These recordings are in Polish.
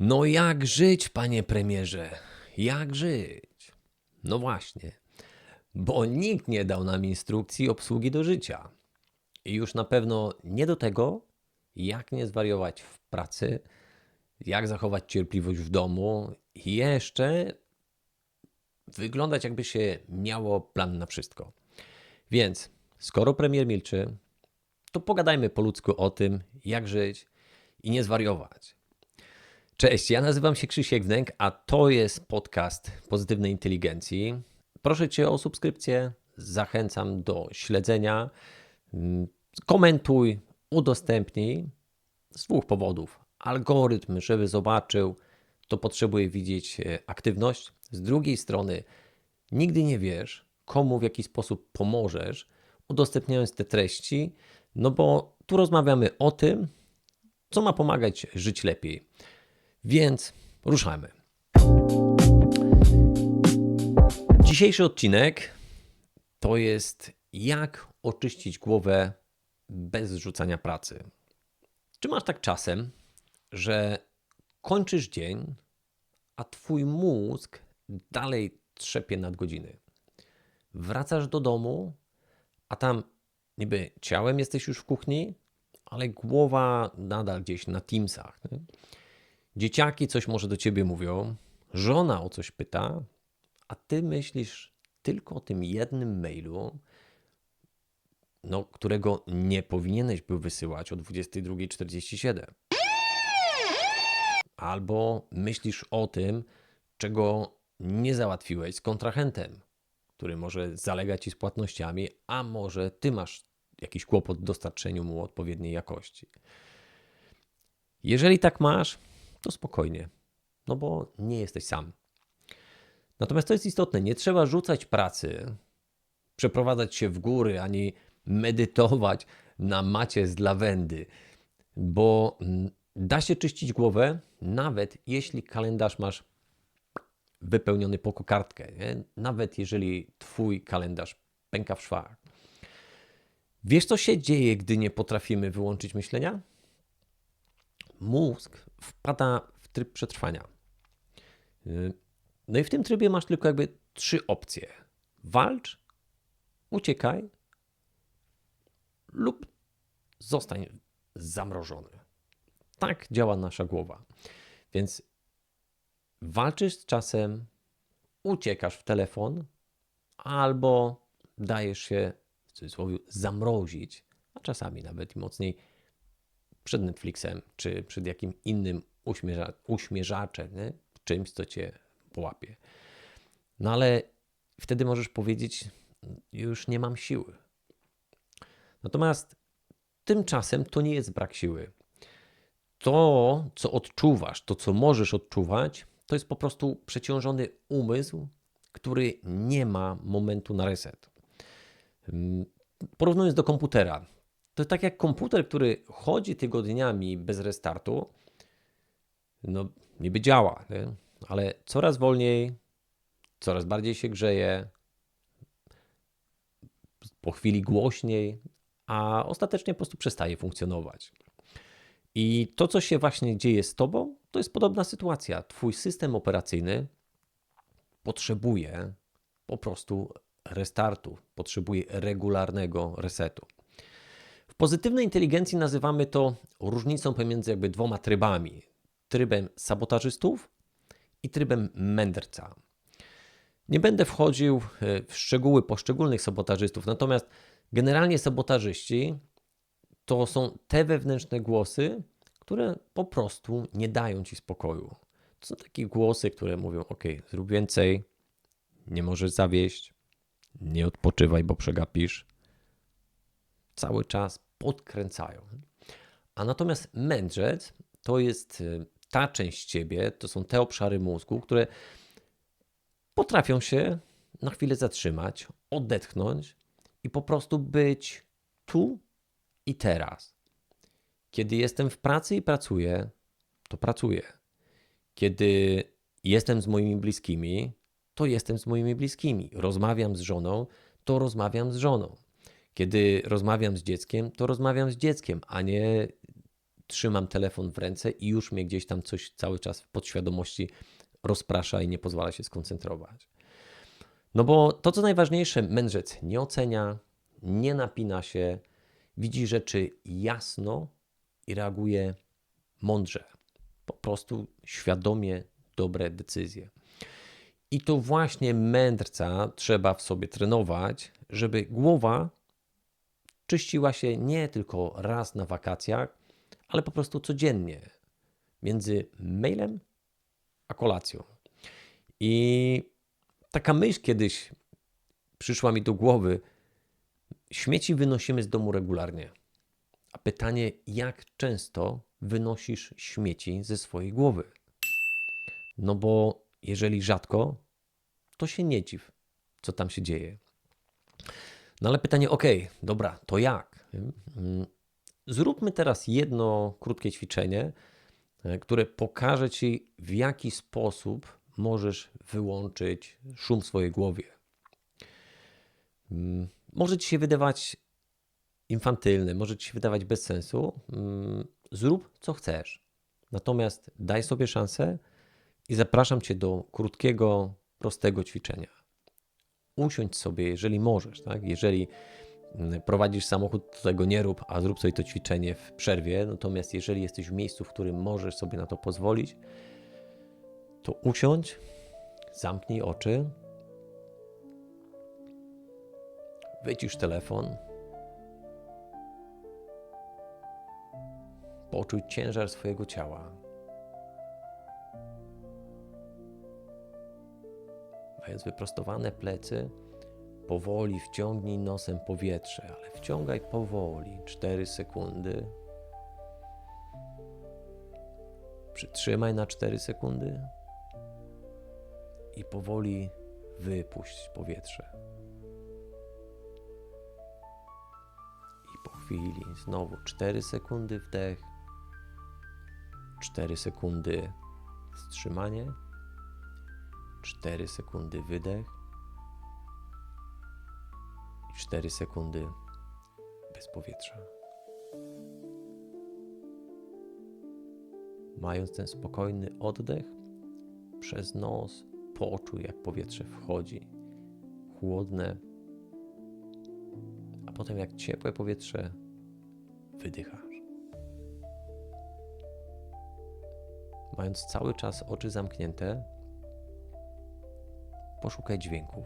No jak żyć, panie premierze? Jak żyć? No właśnie, bo nikt nie dał nam instrukcji obsługi do życia. I już na pewno nie do tego, jak nie zwariować w pracy, jak zachować cierpliwość w domu i jeszcze wyglądać, jakby się miało plan na wszystko. Więc skoro premier milczy, to pogadajmy po ludzku o tym, jak żyć i nie zwariować. Cześć, ja nazywam się Krzysiek Wnęk, a to jest podcast Pozytywnej Inteligencji. Proszę Cię o subskrypcję, zachęcam do śledzenia, Mm, komentuj, udostępnij z dwóch powodów. Algorytm, żeby zobaczył, to potrzebuje widzieć e, aktywność. Z drugiej strony, nigdy nie wiesz, komu w jaki sposób pomożesz, udostępniając te treści, no bo tu rozmawiamy o tym, co ma pomagać żyć lepiej. Więc ruszamy. Dzisiejszy odcinek to jest jak oczyścić głowę bez zrzucania pracy. Czy masz tak czasem, że kończysz dzień, a twój mózg dalej trzepie nad godziny? Wracasz do domu, a tam niby ciałem jesteś już w kuchni, ale głowa nadal gdzieś na Teamsach. Nie? Dzieciaki coś może do ciebie mówią, żona o coś pyta, a ty myślisz tylko o tym jednym mailu, no, którego nie powinieneś był wysyłać o 22.47. Albo myślisz o tym, czego nie załatwiłeś z kontrahentem, który może zalegać ci z płatnościami, a może ty masz jakiś kłopot w dostarczeniu mu odpowiedniej jakości. Jeżeli tak masz, to spokojnie, no bo nie jesteś sam. Natomiast to jest istotne, nie trzeba rzucać pracy, przeprowadzać się w góry, ani medytować na macie z lawendy, bo mm, da się czyścić głowę, nawet jeśli kalendarz masz wypełniony po kokardkę, nie? nawet jeżeli twój kalendarz pęka w szwach. Wiesz, co się dzieje, gdy nie potrafimy wyłączyć myślenia? Mózg wpada w tryb przetrwania. Y, no i w tym trybie masz tylko jakby trzy opcje: walcz, uciekaj lub zostań zamrożony. Tak działa nasza głowa. Więc walczysz z czasem, uciekasz w telefon, albo dajesz się w cudzysłowie zamrozić, a czasami nawet mocniej przed Netflixem czy przed jakim innym uśmierza, uśmierzaczem, nie? czymś, co cię połapie. No ale wtedy możesz powiedzieć: Już nie mam siły. Natomiast tymczasem to nie jest brak siły. To, co odczuwasz, to, co możesz odczuwać, to jest po prostu przeciążony umysł, który nie ma momentu na reset. Mm, porównując do komputera, to tak jak komputer, który chodzi tygodniami bez restartu, no niby działa, nie? ale coraz wolniej, coraz bardziej się grzeje, po chwili głośniej, a ostatecznie po prostu przestaje funkcjonować. I to, co się właśnie dzieje z tobą, to jest podobna sytuacja. Twój system operacyjny potrzebuje po prostu restartu, potrzebuje regularnego resetu. Pozytywnej inteligencji nazywamy to różnicą pomiędzy jakby dwoma trybami: trybem sabotażystów i trybem mędrca. Nie będę wchodził e, w szczegóły poszczególnych sabotażystów, natomiast Generalnie sabotażyści to są te wewnętrzne głosy, które po prostu nie dają ci spokoju. To są takie głosy, które mówią: OK, zrób więcej, nie możesz zawieść, nie odpoczywaj, bo przegapisz. Cały czas podkręcają. A natomiast mędrzec to jest y, ta część ciebie, to są te obszary mózgu, które potrafią się na chwilę zatrzymać, odetchnąć i po prostu być tu i teraz. Kiedy jestem w pracy i pracuję, to pracuję. Kiedy jestem z moimi bliskimi, to jestem z moimi bliskimi. Rozmawiam z żoną, to rozmawiam z żoną. Kiedy rozmawiam z dzieckiem, to rozmawiam z dzieckiem, a nie trzymam telefon w ręce i już mnie gdzieś tam coś cały czas w podświadomości rozprasza i nie pozwala się skoncentrować. No bo to, co najważniejsze, mędrzec nie ocenia, nie napina się, widzi rzeczy jasno i reaguje mądrze. Po prostu świadomie dobre decyzje. I to właśnie mędrca trzeba w sobie trenować, żeby głowa czyściła się nie tylko raz na wakacjach, ale po prostu codziennie między mailem a kolacją. I taka myśl kiedyś przyszła mi do głowy. Śmieci wynosimy z domu regularnie. A pytanie, jak często wynosisz śmieci ze swojej głowy? No bo jeżeli rzadko, to się nie dziw, co tam się dzieje. No ale pytanie, ok, dobra, to jak? Mm, zróbmy teraz jedno krótkie ćwiczenie, e, które pokaże Ci, w jaki sposób możesz wyłączyć szum w swojej głowie. Mm, może Ci się wydawać infantylne, może Ci się wydawać bez sensu. Mm, zrób co chcesz. Natomiast daj sobie szansę i zapraszam Cię do krótkiego, prostego ćwiczenia. Usiądź sobie, jeżeli możesz, tak? Jeżeli mm, prowadzisz samochód, to tego nie rób, a zrób sobie to ćwiczenie w przerwie. Natomiast jeżeli jesteś w miejscu, w którym możesz sobie na to pozwolić, to usiądź, zamknij oczy, wycisz telefon, poczuj ciężar swojego ciała. Mając wyprostowane plecy, powoli wciągnij nosem powietrze, ale wciągaj powoli 4 sekundy. Przytrzymaj na 4 sekundy i powoli wypuść powietrze. I po chwili znowu 4 sekundy wdech, 4 sekundy wstrzymanie 4 sekundy wydech i 4 sekundy bez powietrza. Mając ten spokojny oddech, przez nos poczuj, jak powietrze wchodzi, chłodne, a potem jak ciepłe powietrze wydychasz. Mając cały czas oczy zamknięte, Poszukaj dźwięków.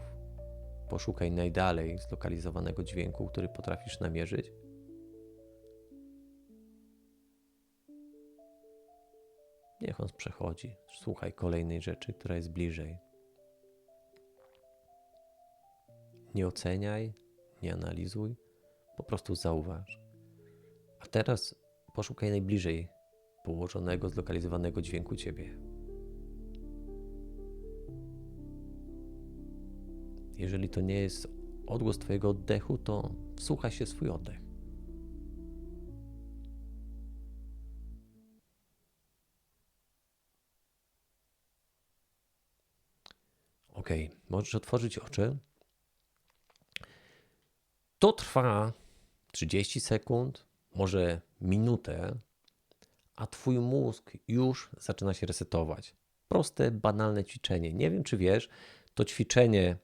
Poszukaj najdalej zlokalizowanego dźwięku, który potrafisz namierzyć. Niech on przechodzi. Słuchaj kolejnej rzeczy, która jest bliżej. Nie oceniaj, nie analizuj, po prostu zauważ. A teraz poszukaj najbliżej położonego, zlokalizowanego dźwięku ciebie. Jeżeli to nie jest odgłos Twojego oddechu, to wsłuchaj się swój oddech. Ok, możesz otworzyć oczy. To trwa 30 sekund, może minutę, a Twój mózg już zaczyna się resetować. Proste, banalne ćwiczenie. Nie wiem, czy wiesz, to ćwiczenie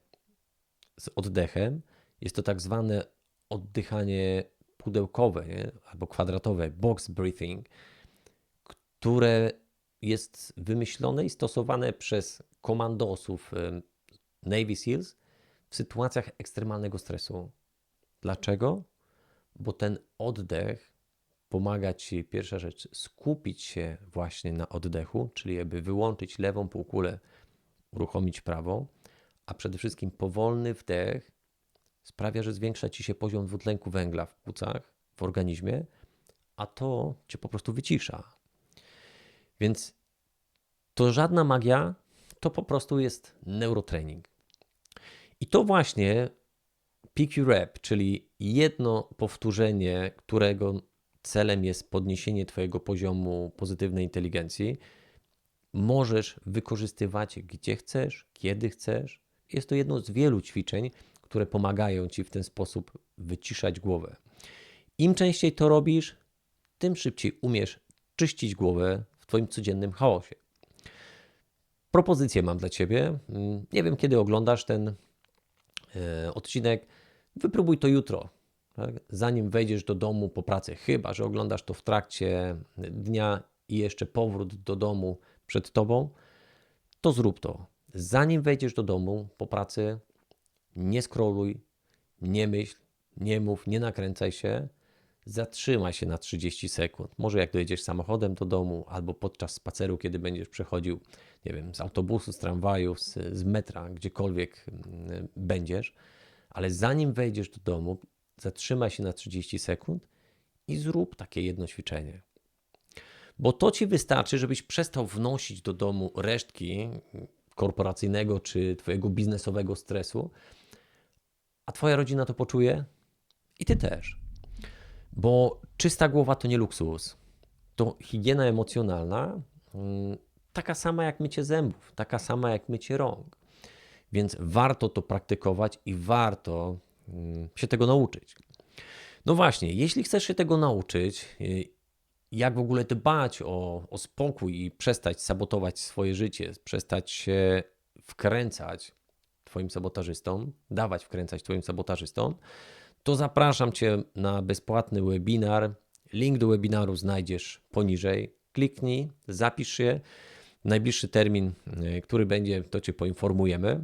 z oddechem. Jest to tak zwane oddychanie pudełkowe nie? albo kwadratowe, box breathing, które jest wymyślone i stosowane przez komandosów Navy SEALs w sytuacjach ekstremalnego stresu. Dlaczego? Bo ten oddech pomaga ci, pierwsza rzecz, skupić się właśnie na oddechu, czyli jakby wyłączyć lewą półkulę, uruchomić prawą, a przede wszystkim powolny wdech sprawia, że zwiększa ci się poziom dwutlenku węgla w płucach, w organizmie, a to cię po prostu wycisza. Więc to żadna magia, to po prostu jest neurotrening. I to właśnie PQ Rep, czyli jedno powtórzenie, którego celem jest podniesienie Twojego poziomu pozytywnej inteligencji, możesz wykorzystywać gdzie chcesz, kiedy chcesz, jest to jedno z wielu ćwiczeń, które pomagają ci w ten sposób wyciszać głowę. Im częściej to robisz, tym szybciej umiesz czyścić głowę w Twoim codziennym chaosie. Propozycję mam dla Ciebie. Nie wiem, kiedy oglądasz ten e, odcinek. Wypróbuj to jutro, tak? zanim wejdziesz do domu po pracy. Chyba, że oglądasz to w trakcie dnia i jeszcze powrót do domu przed Tobą, to zrób to. Zanim wejdziesz do domu po pracy, nie scrolluj, nie myśl, nie mów, nie nakręcaj się. Zatrzymaj się na 30 sekund. Może jak dojedziesz samochodem do domu, albo podczas spaceru, kiedy będziesz przechodził, nie wiem, z autobusu, z tramwaju, z, z metra, gdziekolwiek mm, będziesz, ale zanim wejdziesz do domu, zatrzymaj się na 30 sekund i zrób takie jedno ćwiczenie. Bo to ci wystarczy, żebyś przestał wnosić do domu resztki korporacyjnego czy twojego biznesowego stresu, a twoja rodzina to poczuje i ty też. Bo czysta głowa to nie luksus. To higiena emocjonalna, mm, taka sama jak mycie zębów, taka sama jak mycie rąk. Więc warto to praktykować i warto mm, się tego nauczyć. No właśnie, jeśli chcesz się tego nauczyć, y, jak w ogóle dbać o, o spokój i przestać sabotować swoje życie, przestać się wkręcać Twoim sabotażystom, dawać wkręcać Twoim sabotażystom, to zapraszam Cię na bezpłatny webinar. Link do webinaru znajdziesz poniżej. Kliknij, zapisz się. Najbliższy termin, y, który będzie, to Cię poinformujemy.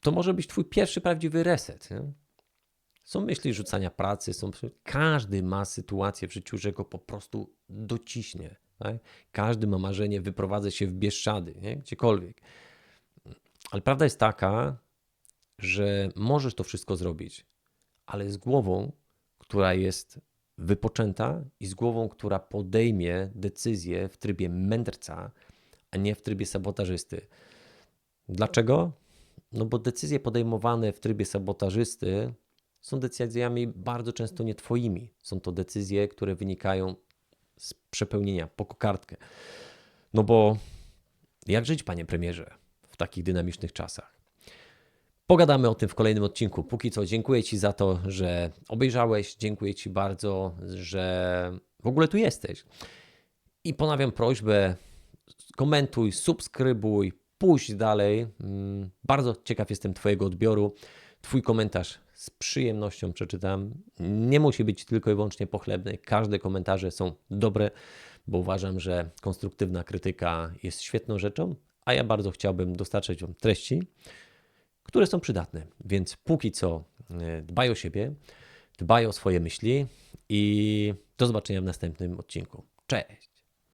To może być Twój pierwszy prawdziwy reset. Nie? Są myśli rzucania pracy, są, każdy ma sytuację w życiu, że go po prostu dociśnie. Tak? Każdy ma marzenie, wyprowadzę się w Bieszczady, nie? gdziekolwiek. Ale prawda jest taka, że możesz to wszystko zrobić, ale z głową, która jest wypoczęta i z głową, która podejmie decyzję w trybie mędrca, a nie w trybie sabotażysty. Dlaczego? No bo decyzje podejmowane w trybie sabotażysty są decyzjami bardzo często nie Twoimi. Są to decyzje, które wynikają z przepełnienia po kokardkę. No bo jak żyć, panie premierze, w takich dynamicznych czasach? Pogadamy o tym w kolejnym odcinku. Póki co dziękuję Ci za to, że obejrzałeś. Dziękuję Ci bardzo, że w ogóle tu jesteś. I ponawiam prośbę: komentuj, subskrybuj, pójść dalej. Mm, Bardzo ciekaw jestem Twojego odbioru. Twój komentarz z przyjemnością przeczytam. Nie musi być tylko i wyłącznie pochlebny. Każde komentarze są dobre, bo uważam, że konstruktywna krytyka jest świetną rzeczą, a ja bardzo chciałbym dostarczać Wam treści, które są przydatne. Więc póki co e, dbaj o siebie, dbaj o swoje myśli i do zobaczenia w następnym odcinku. Cześć!